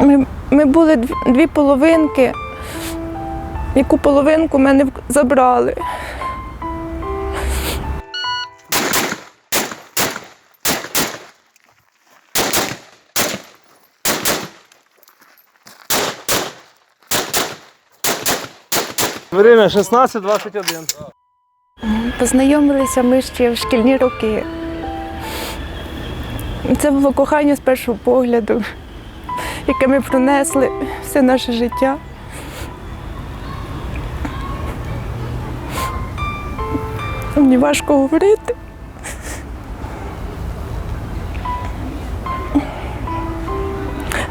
Ми, ми були дві, половинки. Яку половинку мене забрали. Время 16.21. Познайомилися ми ще в шкільні роки. Це було кохання з першого погляду, яке ми пронесли все наше життя. Мені важко говорити.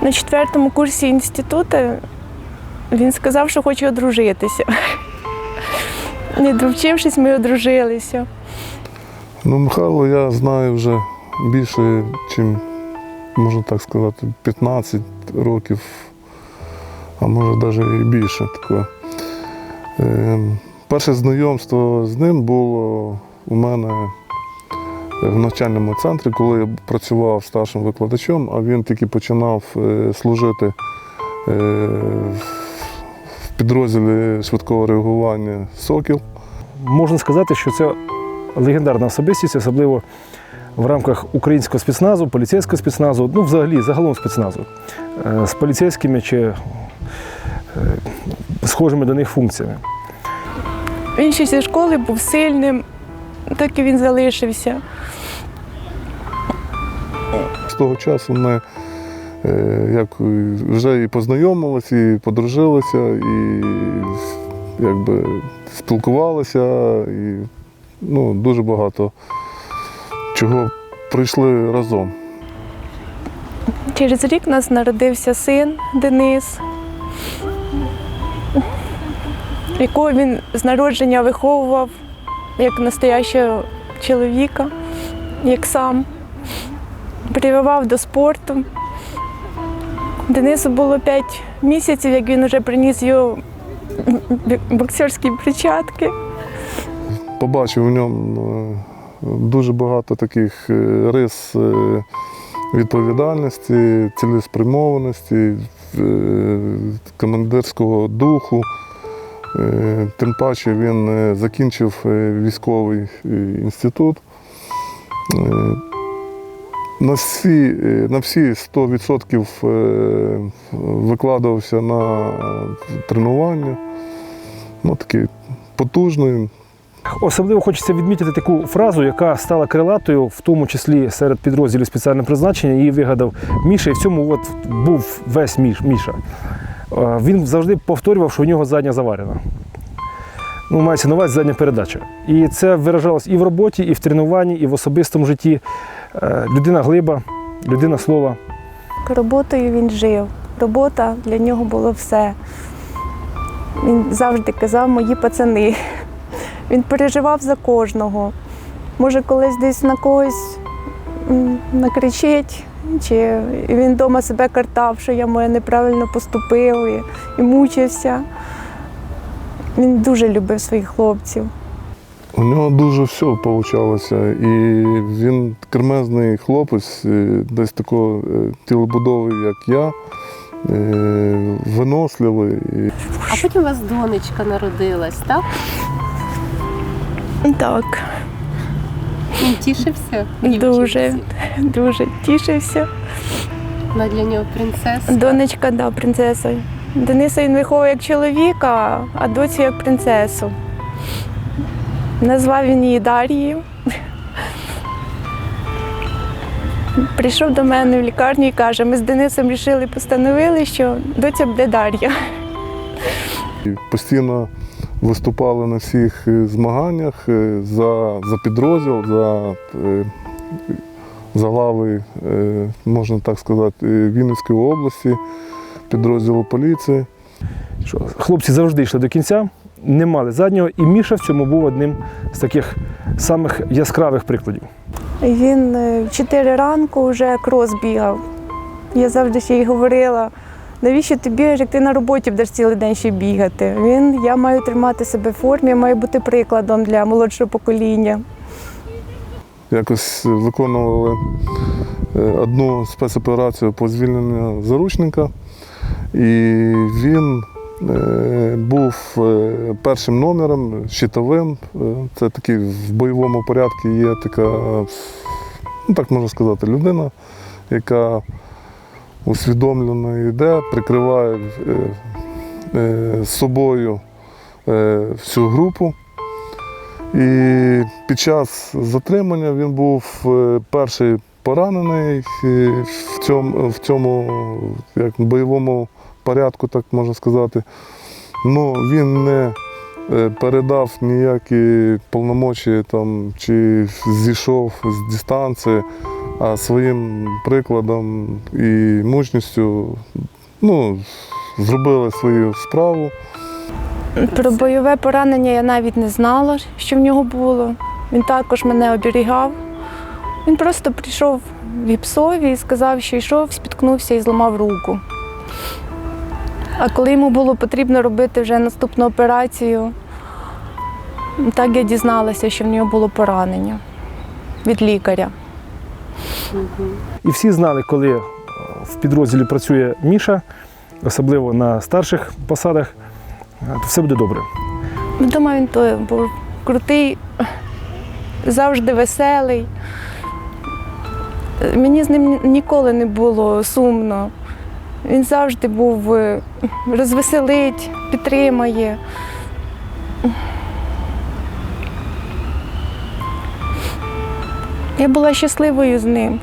На четвертому курсі інституту він сказав, що хоче одружитися. Не довчившись, ми одружилися. Ну, Михайло я знаю вже більше, ніж, можна так сказати, 15 років, а може навіть і більше такого. Е, перше знайомство з ним було у мене в навчальному центрі, коли я працював старшим викладачем, а він тільки починав е, служити е, в підрозділі швидкого реагування Сокіл. Можна сказати, що це легендарна особистість, особливо в рамках українського спецназу, поліцейського спецназу, ну взагалі загалом спецназу, е, з поліцейськими чи е, схожими до них функціями. Він ще зі школи був сильним, так і він залишився. З того часу ми е, як вже і познайомилися, і подружилися, і якби спілкувалися, і ну, дуже багато чого пройшли разом. Через рік у нас народився син Денис, якого він з народження виховував як настоящого чоловіка, як сам. Прививав до спорту. Денису було 5 місяців, як він вже приніс його боксерські перчатки. Побачив у ньому е, дуже багато таких е, рис е, відповідальності, цілеспрямованості, е, командирського духу. Тим паче він закінчив військовий інститут. На всі, на всі 100% е, викладався на тренування. Ну, такий потужний, Особливо хочеться відмітити таку фразу, яка стала крилатою, в тому числі серед підрозділів спеціального призначення. Її вигадав Міша, і в цьому от був весь Міш, Міша. Е, Він завжди повторював, що у нього задня заварена. Ну, мається на увазі задня передача. І це виражалось і в роботі, і в тренуванні, і в особистому житті. Е, Людина глиба, людина слова. Роботою він жив. Робота для нього було все. Він завжди казав мої пацани. Він переживав за кожного. Може, колись десь на когось накричить, чи він вдома себе картав, що я моє неправильно поступив і, і мучився. Він дуже любив своїх хлопців. У нього дуже все вийшло. І він кремезний хлопець, е, десь такого е, тілобудови, як я, е, виносливий. А потім у вас донечка народилась, так? Так, Він тішився? Дуже. дуже тішився. Вона для нього принцеса. Донечка, да, принцеса. Дениса він виховує як чоловіка, а доцю як принцесу. Назвав він її Дарією. Прийшов до мене в лікарню і каже, ми з Денисом вирішили, постановили, що доця буде Дар'я. Постійно виступали на всіх е, змаганнях е, за, за підрозділ, за, е, за глави, е, можна так сказати, Вінницької області, підрозділу поліції. Що хлопці завжди йшли до кінця, не мали заднього, і Міша в цьому був одним з таких самих яскравих прикладів. Він в 4 ранку вже крос бігав. Я завжди ще й говорила, навіщо бігаєш, як ти на роботі будеш цілий день ще бігати. Він, я маю тримати себе в формі, маю бути прикладом для молодшого покоління. Якось виконували е, одну спецоперацію по звільненню заручника. І він е, був е, першим номером, щитовим. Це такий в бойовому порядку є така, ну так можна сказати, людина, яка усвідомлено йде, прикриває е, е, собою е, всю групу. І під час затримання він був перший поранений в цьому, в цьому як, бойовому порядку, так можна сказати. Ну, він не передав ніякі повномочі там, чи зійшов з дистанції, а своїм прикладом і мужністю ну, зробили свою справу. Про бойове поранення я навіть не знала, що в нього було. Він також мене оберігав. Він просто прийшов в гіпсові і сказав, що йшов, спіткнувся і зламав руку. А коли йому було потрібно робити вже наступну операцію, так я дізналася, що в нього було поранення від лікаря. І всі знали, коли е, в підрозділі працює Міша, особливо на старших посадах, е, то все буде добре. Ну, Думаю, він то був крутий, завжди веселий. Мені з ним ніколи не було сумно. Він завжди був е, розвеселить, підтримає. Я була щасливою з ним.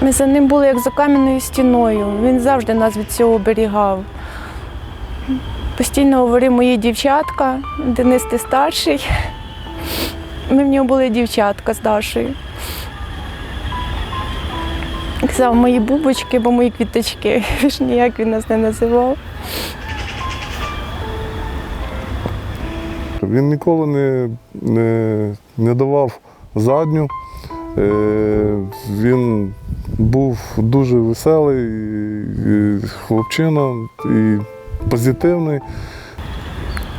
Ми за ним були як за кам'яною стіною. Він завжди нас від цього оберігав. Постійно говорив мої дівчатка, Денис ти старший. Ми в нього були дівчатка з Дашею. Казав мої бубочки, бо мої квіточки. Ніяк він нас не називав. Він ніколи не, не, не давав задню. Е, він був дуже веселий, і хлопчина і позитивний.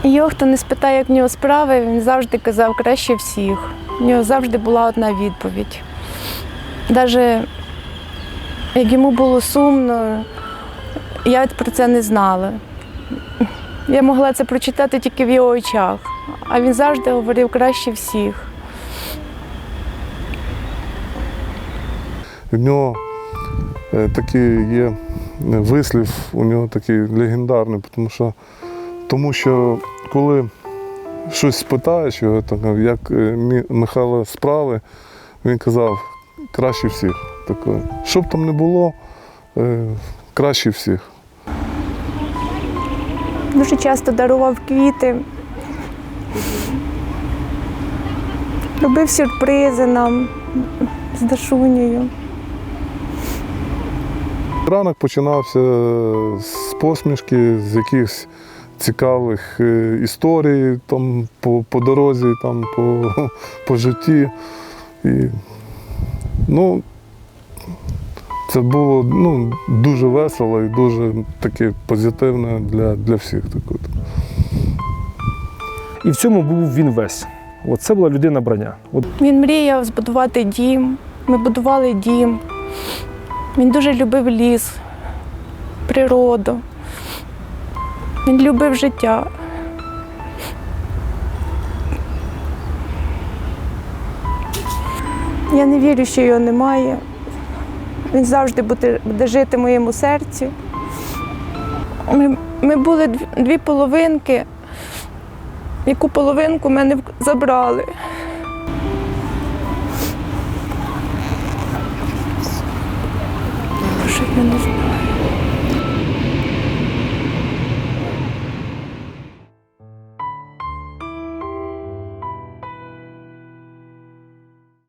Його хто не спитає, як в нього справи, він завжди казав краще всіх. У нього завжди була одна відповідь. Навіть як йому було сумно, я про це не знала. Я могла це прочитати тільки в його очах, а він завжди говорив краще всіх. В нього е, такий є вислів, у нього такий легендарний, тому що, тому що коли щось питаєш його, так, як е, Михайло справи, він казав краще всіх. Таке. Що б там не було, е, краще всіх. Дуже часто дарував квіти. Робив сюрпризи нам з Дашунею. Ранок починався з посмішки, з якихось цікавих е, історій там, по, по дорозі, там, по, по житті. І, ну, це було ну, дуже весело і дуже таке позитивне для, для всіх. Так от. І в цьому був він весь. От це була людина броня. От Він мріяв збудувати дім. Ми будували дім. Він дуже любив ліс, природу. Він любив життя. Я не вірю, що його немає. Він завжди буде, буде жити в моєму серці. Ми, ми були дві половинки. Яку половинку мене забрали. Боже, я не знаю.